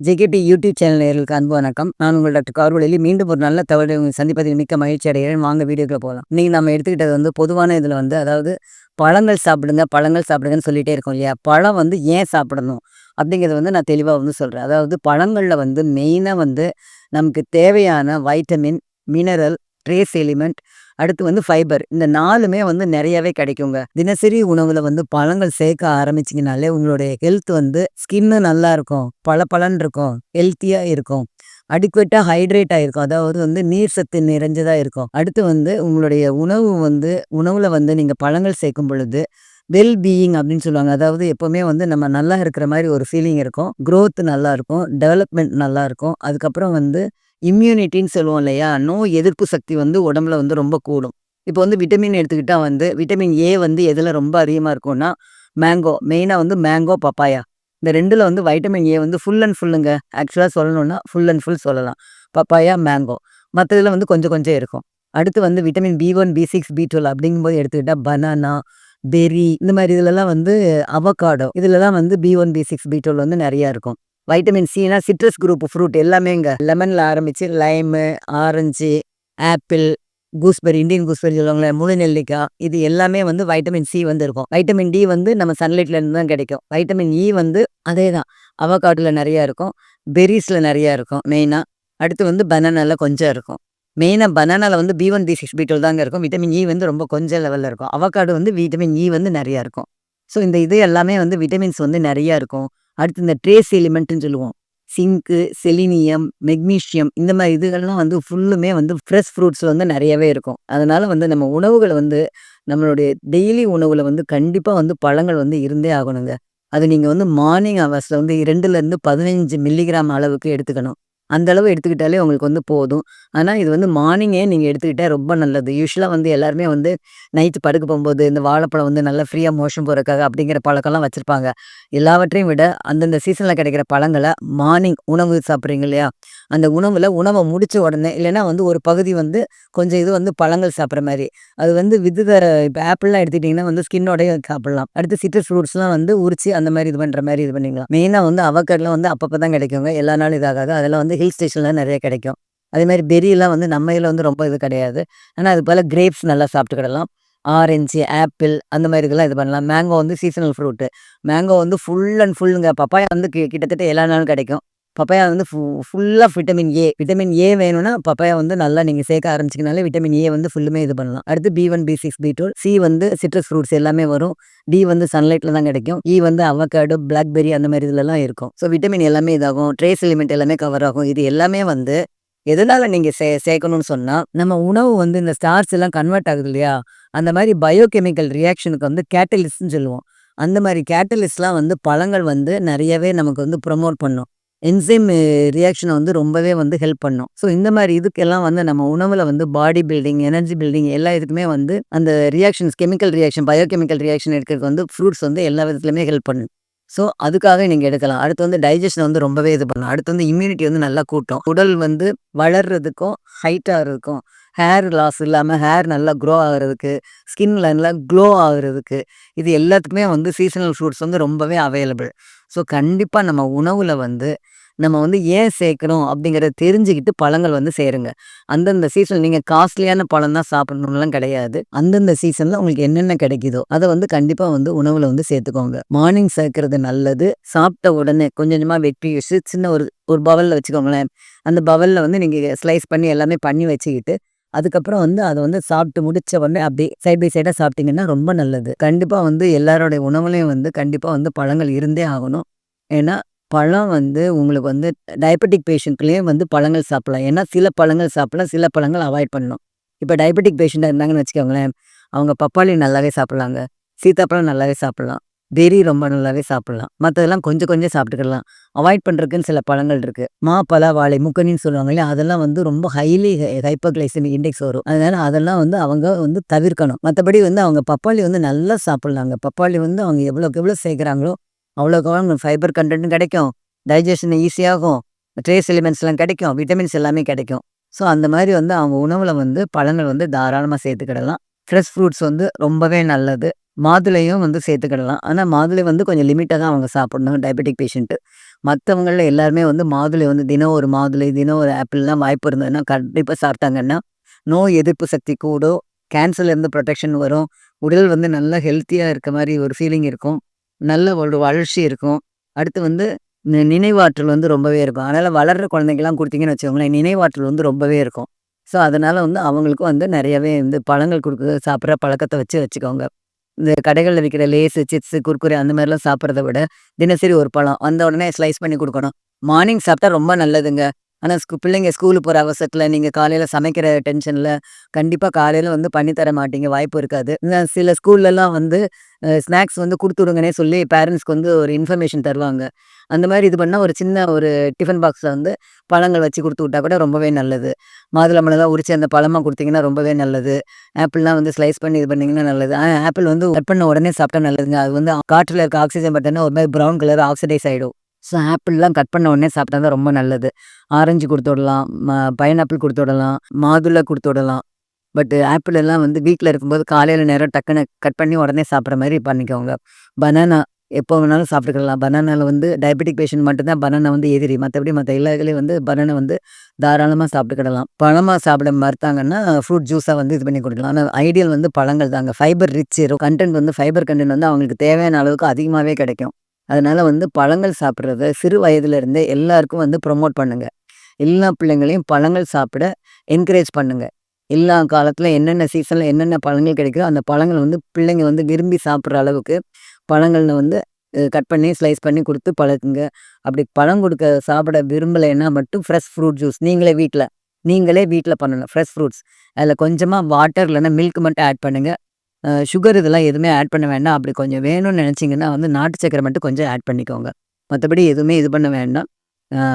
ஜெகேடி YouTube channel நேர்களுக்கு அன்பு வணக்கம். நான் உங்கள் டாக்டர் கார்வழியில் மீண்டும் ஒரு நல்ல தகவலை சந்திப்பதில் மிக்க மகிழ்ச்சி அடைகிறேன். வாங்க வீடியோக்குள்ள போகலாம் இன்னைக்கு நம்ம எடுத்துக்கிட்டது வந்து பொதுவான இதில் வந்து அதாவது பழங்கள் சாப்பிடுங்க பழங்கள் சாப்பிடுங்கன்னு சொல்லிகிட்டே இருக்கோம் இல்லையா? பழம் வந்து ஏன் சாப்பிடணும் அப்படிங்கிறத வந்து நான் தெளிவாக வந்து சொல்கிறேன் அதாவது பழங்களில் வந்து மெயினாக வந்து நமக்கு தேவையான வைட்டமின் மினரல் ட்ரேஸ் எலிமெண்ட் அடுத்து வந்து ஃபைபர் இந்த நாலுமே வந்து நிறையவே கிடைக்குங்க. தினசரி உணவுல வந்து பழங்கள் சேர்க்க ஆரம்பிச்சிங்கனாலே உங்களுடைய ஹெல்த் வந்து ஸ்கின்னு நல்லா இருக்கும். பளபளன்னு இருக்கும். ஹெல்த்தியா இருக்கும். அடிக்குவேட்டாக ஹைட்ரேட் ஆகிருக்கும் அதாவது வந்து நீர் சத்து நிறைஞ்சதாக இருக்கும். அடுத்து வந்து உங்களுடைய உணவு வந்து உணவில் வந்து நீங்கள் பழங்கள் சேர்க்கும் பொழுது வெல் பீயிங் அப்படின்னு சொல்லுவாங்க. அதாவது எப்போவுமே வந்து நம்ம நல்லா இருக்கிற மாதிரி ஒரு ஃபீலிங் இருக்கும். க்ரோத் நல்லா இருக்கும். டெவலப்மெண்ட் நல்லா இருக்கும். அதுக்கப்புறம் வந்து இம்யூனிட்டின்னு சொல்லுவோம் இல்லையா? நோய் எதிர்ப்பு சக்தி வந்து உடம்புல வந்து ரொம்ப கூடும். இப்போ வந்து விட்டமின் எடுத்துக்கிட்டால் வந்து விட்டமின் ஏ வந்து எதில் ரொம்ப அதிகமாக இருக்கும்னா மேங்கோ மெயினாக வந்து மேங்கோ பப்பாயா இந்த ரெண்டில் வந்து வைட்டமின் ஏ வந்து ஃபுல் அண்ட் ஃபுல்லுங்க ஆக்சுவலாக சொல்லணும்னா ஃபுல் அண்ட் ஃபுல் சொல்லலாம். பப்பாயா மேங்கோ மற்றதில் வந்து கொஞ்சம் கொஞ்சம் இருக்கும். அடுத்து வந்து vitamin B one B six B twelve அப்படிங்கும்போது எடுத்துக்கிட்டால் பனானா பெரி இந்த மாதிரி இதுலலாம் வந்து அவகாடோ இதிலலாம் வந்து B one B six B twelve வந்து நிறையா இருக்கும். வைட்டமின் சினா சிட்ரஸ் குரூப் ஃப்ரூட் எல்லாமே இங்கே. லெமனில் ஆரம்பித்து lime orange apple gooseberry Indian gooseberry சொல்லுவாங்களே முழு நெல்லிக்காய். இது எல்லாமே வந்து வைட்டமின் சி வந்து இருக்கும். வைட்டமின் டி வந்து நம்ம சன்லைட்ல இருந்து தான் கிடைக்கும். வைட்டமின் இ e வந்து அதே தான். அவகாட்டில் நிறையா இருக்கும். பெரிஸில் நிறையா இருக்கும் மெயினாக அடுத்து வந்து பனானாவில் கொஞ்சம் இருக்கும். மெயினாக பனானாவில் வந்து B one B six B twelve தாங்க இருக்கும். விட்டமின் இ e வந்து ரொம்ப கொஞ்சம் லெவலில் இருக்கும். அவகாடு வந்து விட்டமின் இ e வந்து நிறையா இருக்கும். ஸோ இந்த இது எல்லாமே வந்து விட்டமின்ஸ் வந்து நிறையா இருக்கும். அடுத்து இந்த ட்ரேஸ் எலிமெண்ட்னு சொல்லுவோம். சிங்க்கு செலினியம் மெக்னீஷியம் இந்த மாதிரி இதுகள்லாம் வந்து ஃபுல்லுமே வந்து ஃப்ரெஷ் ஃப்ரூட்ஸில் வந்து நிறையவே இருக்கும். அதனால வந்து நம்ம உணவுகளை வந்து நம்மளுடைய டெய்லி உணவில் வந்து கண்டிப்பாக வந்து பழங்கள் வந்து இருந்தே ஆகணுங்க. அது நீங்கள் வந்து மார்னிங் ஹவர்ஸில் வந்து இரண்டுலேருந்து பதினஞ்சு மில்லிகிராம் அளவுக்கு எடுத்துக்கணும். அந்தளவு எடுத்துக்கிட்டாலே உங்களுக்கு வந்து போதும். ஆனால் இது வந்து மார்னிங்கே நீங்கள் எடுத்துக்கிட்டால் ரொம்ப நல்லது. யூஸ்வலாக வந்து எல்லாருமே வந்து நைட்டு படுக்க போகும்போது இந்த வாழைப்பழம் வந்து நல்லா ஃப்ரீயாக மோஷன் போகிறக்காக அப்படிங்கிற பழக்கம்லாம் வச்சுருப்பாங்க. எல்லாவற்றையும் விட அந்தந்த சீசனில் கிடைக்கிற பழங்களை மார்னிங் உணவு சாப்பிட்றீங்க இல்லையா? அந்த உணவில் உணவை முடித்த உடனே இல்லைன்னா வந்து ஒரு பகுதி வந்து கொஞ்சம் இது வந்து பழங்கள் சாப்பிட்ற மாதிரி. அது வந்து வித்து தர இப்போ ஆப்பிள்லாம் எடுத்துக்கிட்டிங்கன்னா வந்து ஸ்கின்னோடய சாப்பிட்லாம். அடுத்து சிட்ரஸ் ஃப்ரூட்ஸ்லாம் வந்து உரிச்சு அந்த மாதிரி இது பண்ணுற மாதிரி இது பண்ணிக்கலாம். மெயினாக வந்து அவக்கடலாம் வந்து அப்பப்போ தான் கிடைக்குங்க. எல்லா நாளும் இதாகாது. அதெல்லாம் வந்து ஹில் ஸ்டேஷன்லாம் நிறைய கிடைக்கும். அதேமாதிரி பெரியெல்லாம் வந்து நம்ம இதில் வந்து ரொம்ப இது கிடையாது. ஆனால் அது போல் கிரேப்ஸ் நல்லா சாப்பிட்டுக்கிடலாம் ஆரஞ்சு ஆப்பிள் அந்த மாதிரி இதெல்லாம் இது பண்ணலாம். மேங்கோ வந்து சீசனல் ஃப்ரூட்டு மேங்கோ வந்து ஃபுல் அண்ட் ஃபுல்லுங்க பப்பாயா வந்து கி- கிட்டத்தட்ட எல்லா நாளும் கிடைக்கும். பப்பாயா வந்து ஃபு ஃபுல்லாக விட்டமின் ஏ விட்டமின் ஏ வேணும்னா பப்பாயா வந்து நல்லா நீங்கள் சேர்க்க ஆரம்பிச்சிங்கனாலே விட்டமின் ஏ வந்து ஃபுல்லுமே இது பண்ணலாம். அடுத்து B one B six B two C வந்து சிட்ரஸ் ஃப்ரூட்ஸ் எல்லாமே வரும். டி வந்து சன்லைட்டில் தான் கிடைக்கும். இ வந்து அவக்காடு பிளாக்பெரி அந்த மாதிரி இதுலலாம் இருக்கும். ஸோ விட்டமின் எல்லாமே இதாகும். ட்ரேஸ் எலிமெண்ட் எல்லாமே கவர் ஆகும். இது எல்லாமே வந்து எதனால நீங்கள் சே சேர்க்கணும்னு சொன்னால் நம்ம உணவு வந்து இந்த ஸ்டார்ஸ் எல்லாம் கன்வெர்ட் ஆகுது இல்லையா? அந்த மாதிரி பயோகெமிக்கல் ரியாக்ஷனுக்கு வந்து கேட்டலிஸ்ட்னு சொல்லுவோம். அந்த மாதிரி கேட்டலிஸ்ட்லாம் வந்து பழங்கள் வந்து நிறையவே நமக்கு வந்து ப்ரொமோட் பண்ணும். என்சைம் ரியாக்ஷனை வந்து ரொம்பவே வந்து ஹெல்ப் பண்ணும். ஸோ இந்த மாதிரி இதுக்கெல்லாம் வந்து நம்ம உணவில் வந்து பாடி பில்டிங் எனர்ஜி பில்டிங் எல்லா இதுக்குமே வந்து அந்த reactions chemical reaction biochemical reaction எடுக்கிறதுக்கு வந்து ஃப்ரூட்ஸ் வந்து எல்லா விதத்துலையுமே ஹெல்ப் பண்ணும். ஸோ அதுக்காக நீங்கள் எடுக்கலாம். அடுத்து வந்து டைஜஷன் வந்து ரொம்பவே இது பண்ணும். அடுத்து வந்து இம்யூனிட்டி வந்து நல்லா கூட்டும். உடல் வந்து வளர்றதுக்கும் ஹைட்டாகிறதுக்கும் ஹேர் லாஸ் இல்லாமல் ஹேர் நல்லா க்ரோ ஆகிறதுக்கு ஸ்கின்ல நல்லா க்ளோ ஆகுறதுக்கு இது எல்லாத்துக்குமே வந்து சீசனல் ஃப்ரூட்ஸ் வந்து ரொம்பவே அவைலபிள் ஸோ கண்டிப்பாக நம்ம உணவில் வந்து நம்ம வந்து ஏன் சேர்க்கணும் அப்படிங்கிறத தெரிஞ்சுக்கிட்டு பழங்கள் வந்து சேருங்க. அந்தந்த சீசன் நீங்கள் காஸ்ட்லியான பழம் தான் சாப்பிடணும்லாம் கிடையாது. அந்தந்த சீசனில் உங்களுக்கு என்னென்ன கிடைக்குதோ அதை வந்து கண்டிப்பாக வந்து உணவில் வந்து சேர்த்துக்கோங்க. மார்னிங் சேர்க்கறது நல்லது. சாப்பிட்ட உடனே கொஞ்சம் கொஞ்சமாக வெட்டி வச்சு சின்ன ஒரு ஒரு பவலில் வச்சுக்கோங்களேன். அந்த பவலில் வந்து நீங்கள் ஸ்லைஸ் பண்ணி எல்லாமே பண்ணி வச்சுக்கிட்டு அதுக்கப்புறம் வந்து அதை வந்து சாப்பிட்டு முடிச்ச உடனே அப்படியே சைட் பை சைடாக சாப்பிட்டீங்கன்னா ரொம்ப நல்லது. கண்டிப்பாக வந்து எல்லாரோடைய உணவுலையும் வந்து கண்டிப்பாக வந்து பழங்கள் இருந்தே ஆகணும். ஏன்னா பழம் வந்து உங்களுக்கு வந்து டயபெட்டிக் பேஷண்ட்லேயும் வந்து பழங்கள் சாப்பிடலாம். ஏன்னா சில பழங்கள் சாப்பிடலாம் சில பழங்கள் அவாய்ட் பண்ணணும். இப்போ டயபெட்டிக் பேஷண்ட்டாக இருந்தாங்கன்னு வச்சுக்கோங்களேன் அவங்க பப்பாளி நல்லாவே சாப்பிட்லாங்க. சீத்தாப்பழம் நல்லாவே சாப்பிட்லாம். பெரி ரொம்ப நல்லாவே சாப்பிடலாம். மற்றதெல்லாம் கொஞ்சம் கொஞ்சம் சாப்பிட்டுக்கலாம். அவாய்ட் பண்ணுறதுக்குன்னு சில பழங்கள் இருக்குது மா வாழை முக்கனின்னு சொல்லுவாங்க இல்லையா? அதெல்லாம் வந்து ரொம்ப ஹைலி ஹைப்பர்கிளைசமிக் இண்டெக்ஸ் வரும். அதனால அதெல்லாம் வந்து அவங்க வந்து தவிர்க்கணும். மற்றபடி வந்து அவங்க பப்பாளி வந்து நல்லா சாப்பிட்லாங்க. பப்பாளி வந்து அவங்க எவ்வளோக்கு எவ்வளோ சேர்க்குறாங்களோ அவ்வளோக்கு அவ்வளோ ஃபைபர் கண்டென்ட் கிடைக்கும். டைஜஷன் ஈஸியாகும் ட்ரேஸ் எலிமெண்ட்ஸ்லாம் கிடைக்கும். விட்டமின்ஸ் எல்லாமே கிடைக்கும். ஸோ அந்த மாதிரி வந்து அவங்க உணவில் வந்து பழங்கள் வந்து தாராளமாக சேர்த்துக்கிடலாம். ஃப்ரெஷ் ஃப்ரூட்ஸ் வந்து ரொம்பவே நல்லது. மாதுளையும் வந்து சேர்த்துக்கிடலாம். ஆனால் மாதுளை வந்து கொஞ்சம் லிமிட்டாக தான் அவங்க சாப்பிடணும் டயபெட்டிக் பேஷண்ட்டு. மற்றவங்களில் எல்லாருமே வந்து மாதுளை வந்து தினம் ஒரு மாதுளை, தினம் ஒரு ஆப்பிள்லாம் வாய்ப்பு இருந்ததுன்னா கண்டிப்பாக சாப்பிட்டாங்கன்னா, நோய் எதிர்ப்பு சக்தி கூடும். கேன்சர்லேருந்து ப்ரொடெக்ஷன் வரும். உடல் வந்து நல்லா ஹெல்த்தியாக இருக்க மாதிரி ஒரு ஃபீலிங் இருக்கும். நல்ல ஒரு வளர்ச்சி இருக்கும். அடுத்து வந்து நினைவாற்றல் வந்து ரொம்பவே இருக்கும். அதனால் வளர்ற குழந்தைங்கலாம் கொடுத்தீங்கன்னு வச்சுக்கோங்களேன், நினைவாற்றல் வந்து ரொம்பவே இருக்கும். ஸோ, அதனால் வந்து அவங்களுக்கும் வந்து நிறையவே வந்து பழங்கள் கொடுக்க சாப்பிட்ற பழக்கத்தை வச்சு வச்சுக்கோங்க. இந்த கடைகளில் விற்கிற லேஸு, சிப்ஸு, குர்குரே அந்த மாதிரிலாம் சாப்பிட்றத விட, தினசரி ஒரு பழம் வந்த உடனே ஸ்லைஸ் பண்ணி கொடுக்கணும் மார்னிங் சாப்பிட்டா ரொம்ப நல்லதுங்க. ஆனால் ஸ்கூ பிள்ளைங்க ஸ்கூலுக்கு போகிற அவசரத்தில் நீங்கள் காலையில் சமைக்கிற டென்ஷனில் கண்டிப்பாக காலையில் வந்து பண்ணி தர மாட்டீங்க. வாய்ப்பு இருக்காது. சில ஸ்கூல்லலாம் வந்து ஸ்நாக்ஸ் வந்து குடுத்து விடுங்கன்னே சொல்லி பேரண்ட்ஸ்க்கு வந்து ஒரு இன்ஃபர்மேஷன் தருவாங்க. அந்த மாதிரி இது பண்ணால் ஒரு சின்ன ஒரு டிஃபன் பாக்ஸில் வந்து பழங்கள் வச்சு கொடுத்து விட்டா கூட ரொம்பவே நல்லது. மாதுளம்பழம்லாம் உரிச்சு அந்த பழமாக கொடுத்தீங்கன்னா ரொம்பவே நல்லது. ஆப்பிள்லாம் வந்து ஸ்லைஸ் பண்ணி இது பண்ணிங்கன்னா நல்லது. ஆப்பிள் வந்து கட் பண்ண உடனே சாப்பிட்டா நல்லதுங்க. அது வந்து காற்றில் இருக்க ஆக்சிஜன் பட்டோன்னா ஒரு மாதிரி ப்ரௌன் கலர் ஆக்சிடைஸ் ஆயிடும். ஸோ, ஆப்பிள்லாம் கட் பண்ண உடனே சாப்பிட்டா தான் ரொம்ப நல்லது. ஆரஞ்சு கொடுத்து விடலாம். ம பைனாப்பிள் கொடுத்து விடலாம். மாதுளை கொடுத்து விடலாம். பட் ஆப்பிள் எல்லாம் வந்து வீட்டில் இருக்கும்போது காலையில் நேரம் டக்குனு கட் பண்ணி உடனே சாப்பிட்ற மாதிரி பண்ணிக்கோங்க. பனானா எப்போ வேணாலும் சாப்பிட்டுக்கலாம். பனானாவில் வந்து டயபெட்டிக் பேஷண்ட் மட்டும்தான் பனானா வந்து எதிரி. மற்றபடி மற்ற எல்லா வந்து பனானா வந்து தாராளமாக சாப்பிட்டுக்கிடலாம். பழமாக சாப்பிட மறுத்தாங்கன்னா, ஃப்ரூட் ஜூஸாக வந்து இது பண்ணி கொடுக்கலாம் ஆனால் ஐடியல் வந்து பழங்கள் தாங்க. ஃபைபர் ரிச் கண்டென்ட் வந்து ஃபைபர் கன்டென்ட் வந்து அவங்களுக்கு தேவையான அளவுக்கு அதிகமாகவே கிடைக்கும். அதனால் வந்து பழங்கள் சாப்பிட்றத சிறு வயதுலேருந்தே எல்லாருக்கும் வந்து ப்ரமோட் பண்ணுங்கள் எல்லா பிள்ளைங்களையும் பழங்கள் சாப்பிட என்கரேஜ் பண்ணுங்கள் எல்லா காலத்தில் என்னென்ன சீசனில் என்னென்ன பழங்கள் கிடைக்குதோ, அந்த பழங்கள் வந்து பிள்ளைங்க வந்து விரும்பி சாப்பிட்ற அளவுக்கு பழங்களில் வந்து கட் பண்ணி ஸ்லைஸ் பண்ணி கொடுத்து பழக்குங்க. அப்படி பழம் கொடுக்க சாப்பிட விரும்பலைன்னா மட்டும் ஃப்ரெஷ் ஃப்ரூட் ஜூஸ் நீங்களே வீட்டில் நீங்களே வீட்டில் பண்ணணும். Fresh fruits. அதில் கொஞ்சமாக வாட்டர் இல்லைன்னா மில்க் மட்டும் ஆட் பண்ணுங்கள் சுகர் இதெல்லாம் எதுவுமே ஆட் பண்ண வேண்டாம். அப்படி கொஞ்சம் வேணும்னு நினச்சிங்கன்னா வந்து நாட்டு சக்கரை மட்டும் கொஞ்சம் ஆட் பண்ணிக்கோங்க. மற்றபடி எதுவுமே இது பண்ண வேண்டாம்.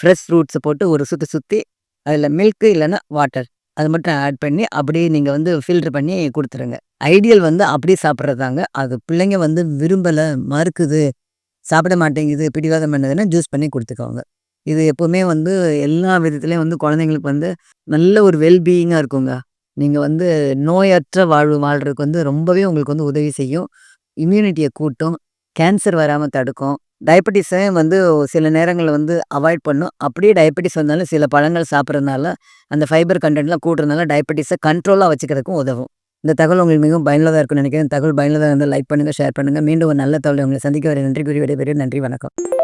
ஃப்ரெஷ் ஃப்ரூட்ஸை போட்டு ஒரு சுற்றி சுற்றி அதில் மில்க் இல்லைன்னா வாட்டர் அது மட்டும் ஆட் பண்ணி அப்படியே நீங்கள் வந்து ஃபில்டர் பண்ணி கொடுத்துருங்க ஐடியல் வந்து அப்படியே சாப்பிடுறது தாங்க. அது பிள்ளைங்க வந்து விரும்பலை மறுக்குது, சாப்பிட மாட்டேங்குது, பிடிவாதம் பண்ணுதுன்னா ஜூஸ் பண்ணி கொடுத்துக்கோங்க இது எப்போவுமே வந்து எல்லா விதத்துலேயும் வந்து குழந்தைங்களுக்கு வந்து நல்ல ஒரு வெல்பீயிங்காக இருக்குங்க. நீங்கள் வந்து நோயற்ற வாழ்வு வாழ்கிறதுக்கு வந்து ரொம்பவே உங்களுக்கு வந்து உதவி செய்யும். இம்யூனிட்டியை கூட்டும். கேன்சர் வராமல் தடுக்கும். டயபெட்டிஸ வந்து சில நேரங்களில் வந்து அவாய்ட் பண்ணும். அப்படியே டயபெட்டிஸ் வந்தாலும் சில பழங்கள் சாப்பிட்றதுனால அந்த ஃபைபர் கண்டென்ட்லாம் கூட்டுறதுனால டயபெட்டிஸை கண்ட்ரோலாக வச்சுக்கிறதுக்கும் உதவும். இந்த தகவல் உங்களுக்கு மிகவும் பயனுள்ளதாக இருக்கும்னு நினைக்கிறேன் தகவல் பயனுள்ளதாக இருந்தால் லைக் பண்ணுங்கள் ஷேர் பண்ணுங்கள் மீண்டும் ஒரு நல்ல தகவலை உங்களை சந்திக்க வரை நன்றி கூறி விடைபெறுகிறேன். நன்றி, வணக்கம்.